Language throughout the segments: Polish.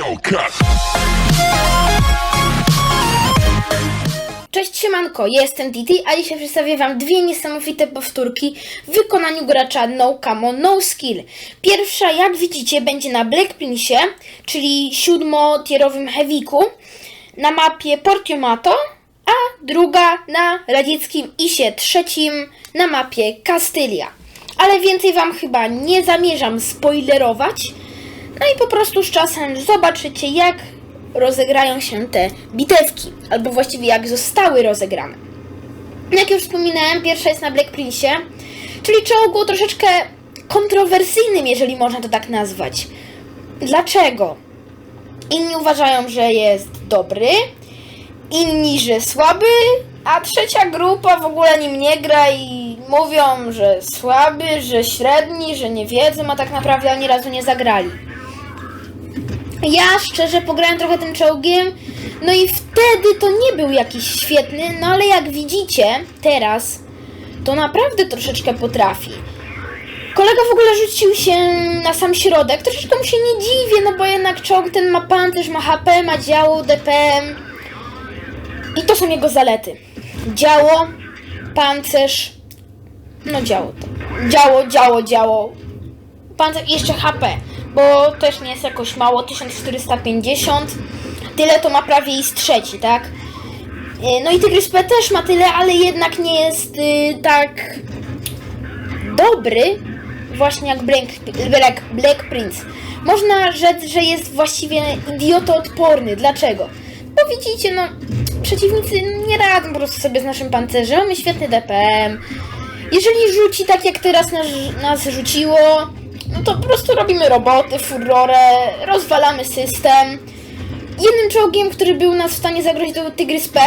Hellcat. Cześć siemanko, jestem Titi, a dzisiaj przedstawię wam dwie niesamowite powtórki w wykonaniu gracza No Camo No Skill. Pierwsza, jak widzicie, będzie na Blackprincie, czyli siódmotierowym heaviku na mapie Portiomato, a druga na radzieckim ISie trzecim na mapie Castylia. Ale więcej wam chyba nie zamierzam spoilerować. No i po prostu z czasem zobaczycie, jak rozegrają się te bitewki, albo właściwie jak zostały rozegrane. Jak już wspominałem, pierwsza jest na Black Prince, czyli czołgu troszeczkę kontrowersyjnym, jeżeli można to tak nazwać. Dlaczego? Inni uważają, że jest dobry, inni, że słaby, a trzecia grupa w ogóle nim nie gra i mówią, że słaby, że średni, że nie wiedzą, a tak naprawdę ani razu nie zagrali. Ja szczerze pograłem trochę tym czołgiem, no i wtedy to nie był jakiś świetny, no ale jak widzicie teraz, to naprawdę troszeczkę potrafi. Kolega w ogóle rzucił się na sam środek, troszeczkę mu się nie dziwię, no bo jednak czołg ten ma pancerz, ma HP, ma działo, DPM i to są jego zalety. Działo, pancerz, no działo to. Działo, działo, działo, pancerz i jeszcze HP, bo też nie jest jakoś mało, 1450. Tyle to ma prawie i z trzeci, tak? E, No i Tygrys P też ma tyle, ale jednak nie jest y, tak dobry, właśnie jak Black, Black, Black Prince. Można rzec, że jest właściwie idiotoodporny. Dlaczego? Bo widzicie, no, przeciwnicy nie radzą po prostu sobie z naszym pancerzem. Mamy świetny DPM. Jeżeli rzuci tak jak teraz nas, nas rzuciło, no to po prostu robimy roboty, furorę, rozwalamy system. Jednym czołgiem, który był nas w stanie zagrozić, to był Tygrys P.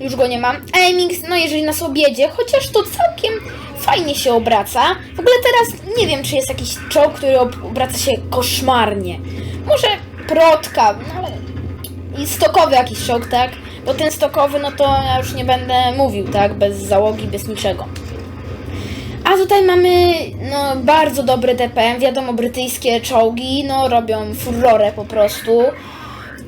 Już go nie mam. Aimix, no jeżeli nas objedzie, chociaż to całkiem fajnie się obraca. W ogóle teraz nie wiem, czy jest jakiś czołg, który ob- obraca się koszmarnie. Może protka, no ale i stokowy jakiś czołg, tak? Bo ten stokowy, no to ja już nie będę mówił, tak? Bez załogi, bez niczego. A tutaj mamy no, bardzo dobre DPM. Wiadomo, brytyjskie czołgi no, robią furorę po prostu.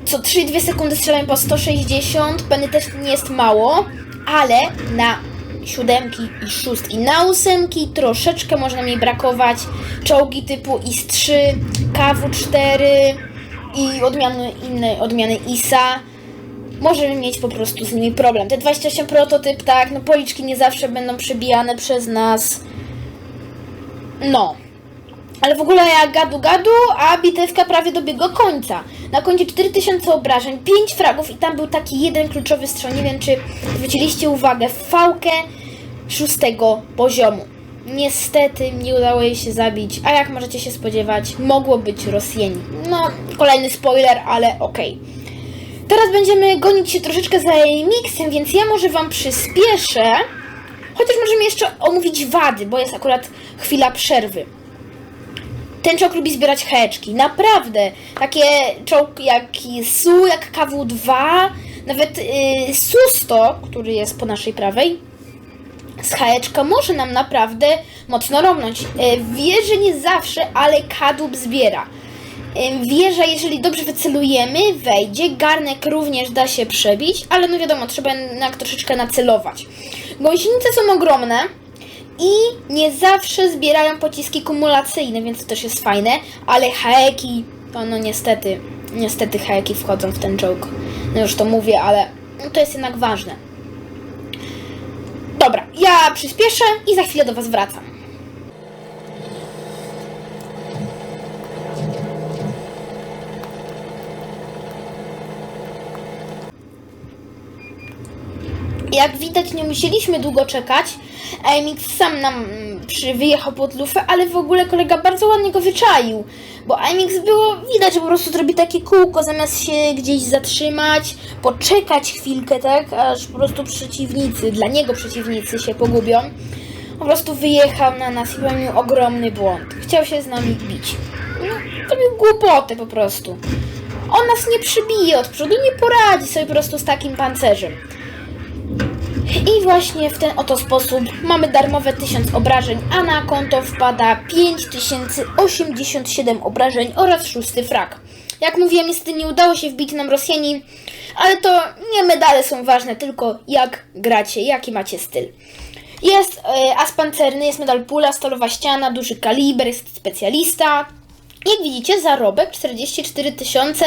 Co 3-2 sekundy strzelają po 160. Penny też nie jest mało, ale na siódemki i szóstki. Na ósemki troszeczkę można mi brakować. Czołgi typu IS-3, KW-4 i odmiany, inne odmiany ISA możemy mieć po prostu z nimi problem. Te 28 prototyp, tak, no policzki nie zawsze będą przebijane przez nas. No. Ale w ogóle jak gadu gadu, a bitewka prawie dobiegła końca. Na koncie 4000 obrażeń, 5 fragów i tam był taki jeden kluczowy strzał. Nie wiem, czy zwróciliście uwagę. Fałkę szóstego poziomu. Niestety nie udało jej się zabić, a jak możecie się spodziewać, mogło być Rosjanin. No, kolejny spoiler, ale okej. Teraz będziemy gonić się troszeczkę za mixem, więc ja może Wam przyspieszę. Chociaż możemy jeszcze omówić wady, bo jest akurat chwila przerwy. Ten czołg lubi zbierać heczki. Naprawdę. Takie czołg jak SU, jak KW2, nawet yy, SU-100, który jest po naszej prawej, z heczka może nam naprawdę mocno romnąć. Yy, wierzę nie zawsze, ale kadłub zbiera. Ym, Wieża, jeżeli dobrze wycelujemy, wejdzie. Garnek również da się przebić, ale no wiadomo, trzeba jednak troszeczkę nacelować. Gąsienice są ogromne i nie zawsze zbierają pociski kumulacyjne, więc to też jest fajne, ale haeki, to no niestety, niestety haeki wchodzą w ten czołg. No już to mówię, ale no to jest jednak ważne. Dobra, ja przyspieszę i za chwilę do Was wracam. Jak widać, nie musieliśmy długo czekać. AMX sam nam mm, przy, wyjechał pod lufę, ale w ogóle kolega bardzo ładnie go wyczaił. Bo AMX było widać, że po prostu zrobi takie kółko, zamiast się gdzieś zatrzymać, poczekać chwilkę, tak? Aż po prostu przeciwnicy, dla niego przeciwnicy się pogubią. Po prostu wyjechał na nas i popełnił ogromny błąd. Chciał się z nami bić. No, to był głupoty po prostu. On nas nie przybije od przodu, nie poradzi sobie po prostu z takim pancerzem. I właśnie w ten oto sposób mamy darmowe 1000 obrażeń, a na konto wpada 5087 obrażeń oraz szósty frag. Jak mówiłem, niestety nie udało się wbić nam Rosjanin, ale to nie medale są ważne, tylko jak gracie, jaki macie styl. Jest e, as pancerny, jest medal pula, stalowa ściana, duży kaliber, jest specjalista. Jak widzicie, zarobek 44 tysiące.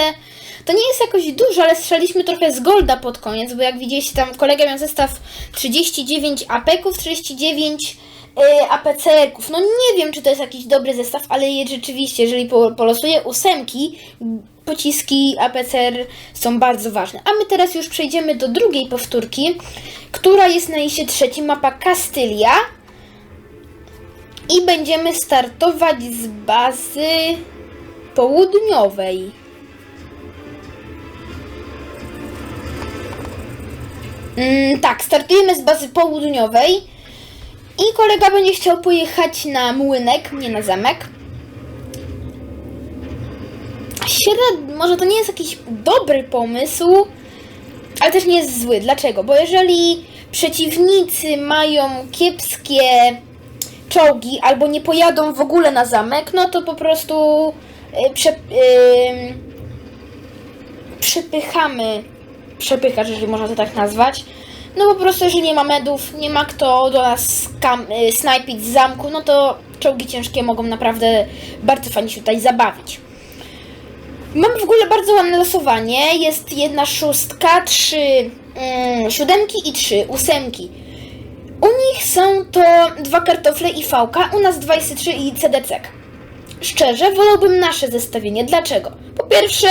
To nie jest jakoś dużo, ale strzeliśmy trochę z golda pod koniec, bo jak widzieliście tam kolega miał zestaw 39 apeków, 39 y, APCR-ków. No nie wiem, czy to jest jakiś dobry zestaw, ale rzeczywiście, jeżeli po, polosuję ósemki, pociski APCR są bardzo ważne. A my teraz już przejdziemy do drugiej powtórki, która jest na liście trzecim, mapa Castylia. I będziemy startować z bazy południowej. Mm, tak, startujemy z bazy południowej. I kolega będzie chciał pojechać na młynek, nie na zamek. Śred... Może to nie jest jakiś dobry pomysł, ale też nie jest zły. Dlaczego? Bo jeżeli przeciwnicy mają kiepskie czołgi albo nie pojadą w ogóle na zamek, no to po prostu y, prze, y, przepychamy, przepychacz, jeżeli można to tak nazwać. No po prostu, jeżeli nie ma medów, nie ma kto do nas y, snajpić z zamku, no to czołgi ciężkie mogą naprawdę bardzo fajnie się tutaj zabawić. Mamy w ogóle bardzo ładne losowanie. Jest jedna szóstka, trzy mm, siódemki i trzy ósemki. U nich są to dwa kartofle i fałka, u nas 23 i CDC. Szczerze, wolałbym nasze zestawienie. Dlaczego? Po pierwsze,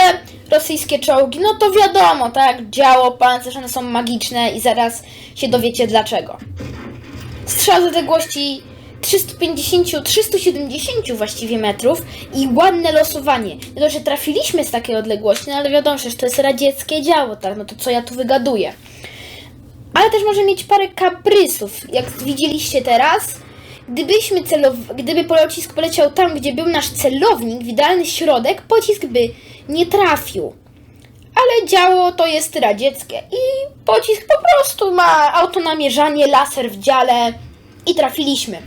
rosyjskie czołgi, no to wiadomo, tak? Działo, pancerz, one są magiczne i zaraz się dowiecie dlaczego. Strzał z odległości 350, 370 właściwie metrów i ładne losowanie. Nie to, że trafiliśmy z takiej odległości, no ale wiadomo, że to jest radzieckie działo, tak? No to co ja tu wygaduję? Ale też może mieć parę kaprysów, jak widzieliście teraz. Gdybyśmy celow- gdyby pocisk poleciał tam, gdzie był nasz celownik, w idealny środek, pocisk by nie trafił. Ale działo to jest radzieckie i pocisk po prostu ma autonamierzanie, laser w dziale i trafiliśmy.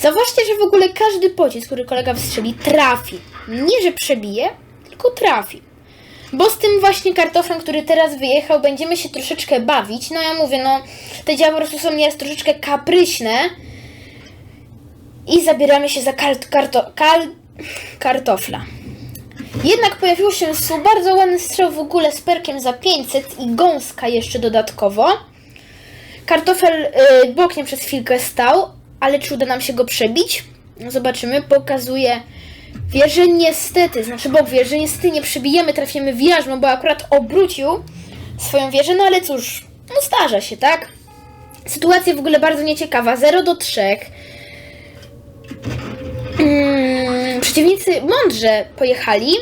Zauważcie, że w ogóle każdy pocisk, który kolega wystrzeli, trafi. Nie, że przebije, tylko trafi. Bo z tym właśnie kartoflem, który teraz wyjechał, będziemy się troszeczkę bawić. No ja mówię, no te działy po prostu są nieraz troszeczkę kapryśne. I zabieramy się za kart, karto, kal, kartofla. Jednak pojawiło się su bardzo ładny strzał w ogóle z perkiem za 500 i gąska jeszcze dodatkowo. Kartofel y, bokiem przez chwilkę stał, ale czy uda nam się go przebić? No zobaczymy. Pokazuje wieżę niestety, znaczy bok wieży, niestety nie przebijemy, trafimy w jarzmo, bo akurat obrócił swoją wieżę, no ale cóż, no zdarza się, tak? Sytuacja w ogóle bardzo nieciekawa. 0 do 3. Przeciwnicy mądrze pojechali.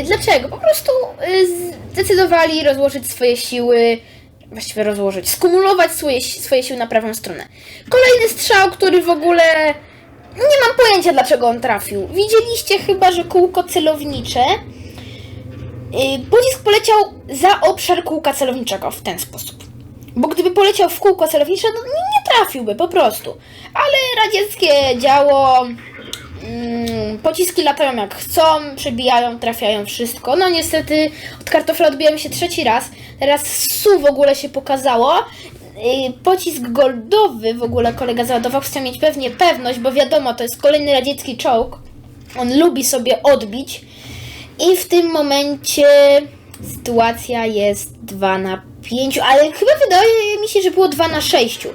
Y, Dlaczego? Po prostu y, zdecydowali rozłożyć swoje siły, właściwie rozłożyć, skumulować swoje, swoje siły na prawą stronę. Kolejny strzał, który w ogóle nie mam pojęcia dlaczego on trafił. Widzieliście chyba, że kółko celownicze. y, Pocisk poleciał za obszar kółka celowniczego w ten sposób. Bo gdyby poleciał w kółko celownicze, no nie, nie trafiłby po prostu. Ale radzieckie działo. Mm, pociski latają jak chcą, przebijają, trafiają wszystko. No niestety od kartofla odbijamy się trzeci raz. Teraz SU w ogóle się pokazało. Yy, Pocisk goldowy w ogóle kolega załadował. Chciał mieć pewnie pewność, bo wiadomo, to jest kolejny radziecki czołg. On lubi sobie odbić. I w tym momencie sytuacja jest 2 na 5, ale chyba wydaje mi się, że było 2 na 6.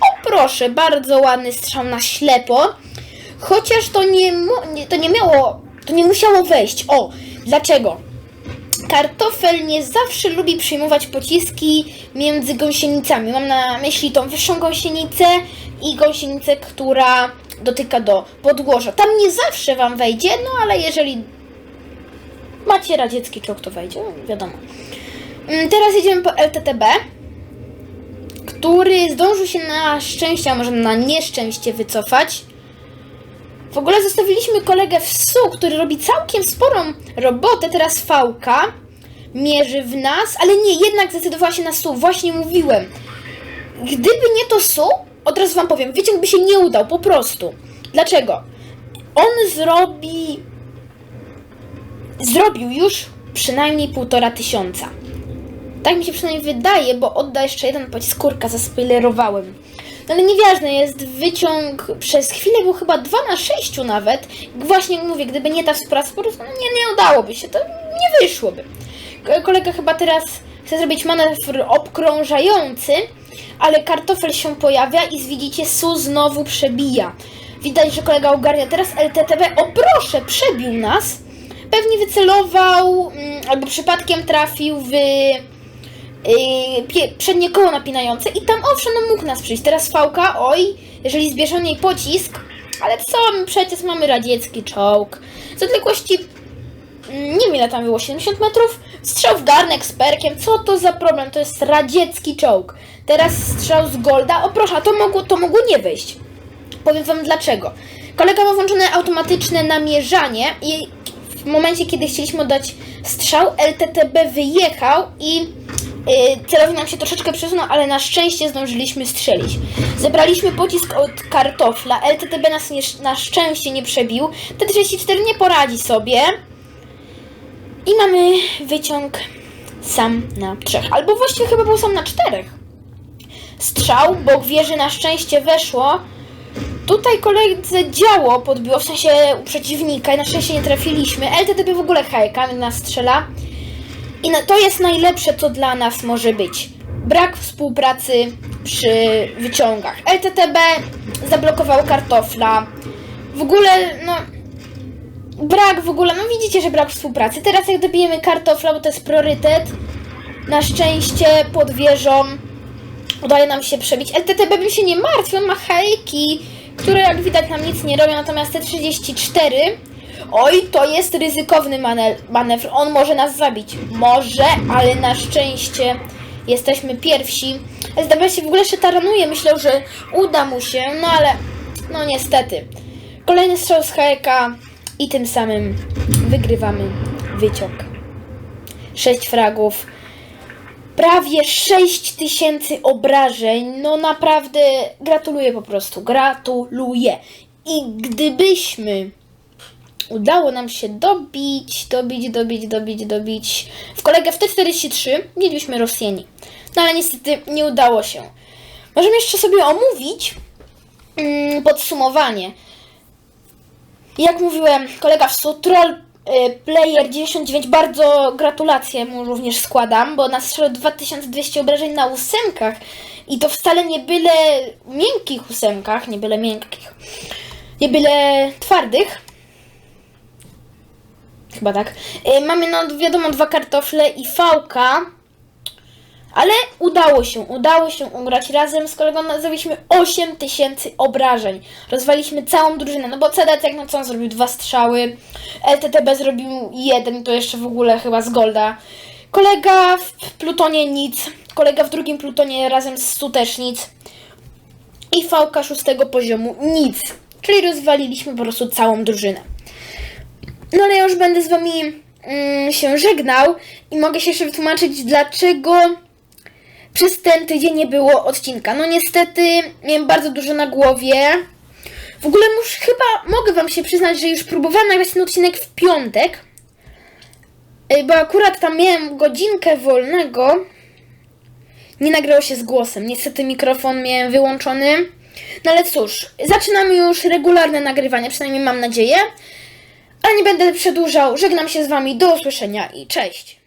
O proszę, bardzo ładny strzał na ślepo. Chociaż to nie, to nie miało, to nie musiało wejść. O, dlaczego? Kartofel nie zawsze lubi przyjmować pociski między gąsienicami. Mam na myśli tą wyższą gąsienicę i gąsienicę, która dotyka do podłoża. Tam nie zawsze wam wejdzie, no ale jeżeli macie radziecki czołg, to wejdzie, no, wiadomo. Mm, Teraz jedziemy po LTTB, który zdążył się na szczęście, a może na nieszczęście wycofać. W ogóle zostawiliśmy kolegę w SU, który robi całkiem sporą robotę. Teraz Fałka mierzy w nas, ale nie, jednak zdecydowała się na SU. Właśnie mówiłem. Gdyby nie to SU, od razu wam powiem, wyciąg by się nie udał, po prostu. Dlaczego? On zrobi zrobił już przynajmniej półtora tysiąca. Tak mi się przynajmniej wydaje, bo odda jeszcze jeden pocisk kurka, zaspoilerowałem. No ale nieważne, jest wyciąg przez chwilę, był chyba 2 na 6 nawet. Właśnie mówię, gdyby nie ta współpraca, po prostu nie, nie udałoby się, to nie wyszłoby. Ko- Kolega chyba teraz chce zrobić manewr obkrążający, ale kartofel się pojawia i widzicie, Su znowu przebija. Widać, że kolega ogarnia teraz LTTB. O proszę, przebił nas. Pewnie wycelował, mm, albo przypadkiem trafił w przednie koło napinające i tam owszem, no mógł nas przyjść. Teraz fałka, oj, jeżeli zbierze niej pocisk, ale co, my przecież mamy radziecki czołg. Z odległości, mm, nie wiem ile tam było, 70 metrów, strzał w garnek z perkiem, co to za problem, to jest radziecki czołg. Teraz strzał z Golda, o proszę, to mogło, to mogło nie wyjść. Powiem wam dlaczego. Kolega ma włączone automatyczne namierzanie i w momencie, kiedy chcieliśmy oddać strzał, LTTB wyjechał i yy, celownik nam się troszeczkę przesunął, ale na szczęście zdążyliśmy strzelić. Zebraliśmy pocisk od kartofla, LTTB nas nie, na szczęście nie przebił, T-34 nie poradzi sobie i mamy wyciąg sam na trzech, albo właściwie chyba był sam na czterech. Strzał, bok wieży na szczęście weszło, Tutaj koledze działo podbiło, w sensie u przeciwnika i na szczęście nie trafiliśmy. LTTB w ogóle hajka nas strzela. I na, to jest najlepsze, co dla nas może być. Brak współpracy przy wyciągach. LTTB zablokował kartofla. W ogóle, no... Brak w ogóle, no widzicie, że brak współpracy. Teraz jak dobijemy kartofla, bo to jest priorytet, na szczęście pod wieżą udaje nam się przebić. LTTB bym się nie martwił, ma hejki, które jak widać nam nic nie robią, natomiast T34, oj, to jest ryzykowny mane- manewr, on może nas zabić. Może, ale na szczęście jesteśmy pierwsi. SDB się w ogóle jeszcze taranuje, myślał, że uda mu się, no ale, no niestety. Kolejny strzał z hejka i tym samym wygrywamy wyciąg. 6 fragów prawie 6 tysięcy obrażeń. No naprawdę gratuluję po prostu. Gratuluję. I gdybyśmy udało nam się dobić, dobić, dobić, dobić, dobić w kolegę w T-43, mielibyśmy Rosjani. No ale niestety nie udało się. Możemy jeszcze sobie omówić mm, podsumowanie. Jak mówiłem, kolega w Troll y, Player 99, bardzo gratulacje mu również składam, bo nastrzelił 2200 obrażeń na ósemkach i to wcale nie byle miękkich ósemkach, nie byle miękkich, nie byle twardych. Chyba tak. Y, Mamy no wiadomo dwa kartofle i fałka. Ale udało się, udało się ugrać razem z kolegą, zrobiliśmy 8000 obrażeń. Rozwaliśmy całą drużynę, no bo CDC jak no co on zrobił? Dwa strzały, LTTB zrobił jeden, to jeszcze w ogóle chyba z Golda. Kolega w plutonie nic, kolega w drugim plutonie razem z Stu też nic. I VK szóstego poziomu nic. Czyli rozwaliliśmy po prostu całą drużynę. No ale ja już będę z wami mm, się żegnał i mogę się jeszcze wytłumaczyć, dlaczego przez ten tydzień nie było odcinka. No niestety miałem bardzo dużo na głowie. W ogóle już chyba mogę wam się przyznać, że już próbowałam nagrać ten odcinek w piątek. Y, Bo akurat tam miałem godzinkę wolnego. Nie nagrało się z głosem. Niestety mikrofon miałem wyłączony. No ale cóż, zaczynamy już regularne nagrywanie, przynajmniej mam nadzieję. Ale nie będę przedłużał. Żegnam się z wami. Do usłyszenia i cześć.